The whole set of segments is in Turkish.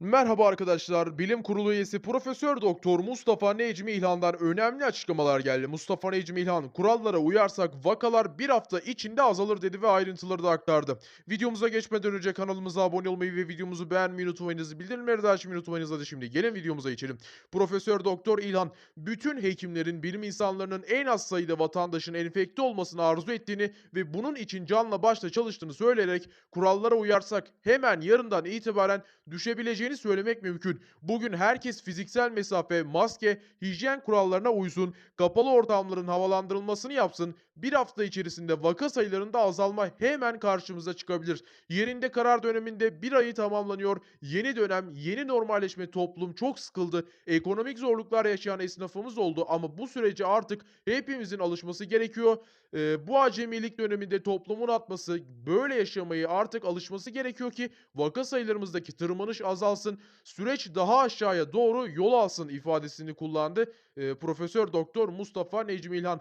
Merhaba arkadaşlar. Bilim Kurulu üyesi Profesör Doktor Mustafa Necmi İlhan'dan önemli açıklamalar geldi. Mustafa Necmi İlhan, kurallara uyarsak vakalar bir hafta içinde azalır dedi ve ayrıntıları da aktardı. Videomuza geçmeden önce kanalımıza abone olmayı ve videomuzu beğenmeyi unutmayınız. Bildirimleri de açmayı unutmayınız. Hadi şimdi gelin videomuza geçelim. Profesör Doktor İlhan, bütün hekimlerin, bilim insanlarının en az sayıda vatandaşın enfekte olmasını arzu ettiğini ve bunun için canla başla çalıştığını söyleyerek kurallara uyarsak hemen yarından itibaren düşebileceğini söylemek mümkün. Bugün herkes fiziksel mesafe, maske, hijyen kurallarına uysun, kapalı ortamların havalandırılmasını yapsın. Bir hafta içerisinde vaka sayılarında azalma hemen karşımıza çıkabilir. Yerinde karar döneminde bir ayı tamamlanıyor. Yeni dönem, yeni normalleşme toplum çok sıkıldı. Ekonomik zorluklar yaşayan esnafımız oldu ama bu sürece artık hepimizin alışması gerekiyor. Ee, bu acemilik döneminde toplumun atması, böyle yaşamayı artık alışması gerekiyor ki vaka sayılarımızdaki tırmanış azalsın, süreç daha aşağıya doğru yol alsın ifadesini kullandı e, Profesör Doktor Mustafa Necmi İlhan.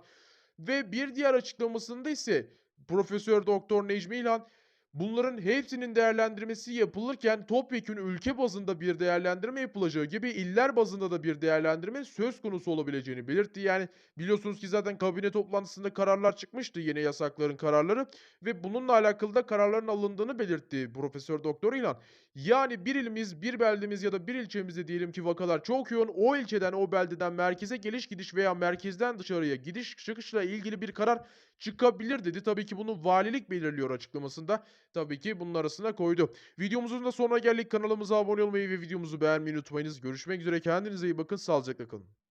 Ve bir diğer açıklamasında ise Profesör Doktor Necmi İlhan bunların hepsinin değerlendirmesi yapılırken topyekün ülke bazında bir değerlendirme yapılacağı gibi iller bazında da bir değerlendirme söz konusu olabileceğini belirtti. Yani biliyorsunuz ki zaten kabine toplantısında kararlar çıkmıştı yeni yasakların kararları ve bununla alakalı da kararların alındığını belirtti Profesör Doktor İlhan. Yani bir ilimiz, bir beldemiz ya da bir ilçemizde diyelim ki vakalar çok yoğun. O ilçeden, o beldeden merkeze geliş gidiş veya merkezden dışarıya gidiş çıkışla ilgili bir karar çıkabilir dedi. Tabii ki bunu valilik belirliyor açıklamasında. Tabii ki bunun arasına koydu. Videomuzun da sonuna geldik. Kanalımıza abone olmayı ve videomuzu beğenmeyi unutmayınız. Görüşmek üzere. Kendinize iyi bakın. Sağlıcakla kalın.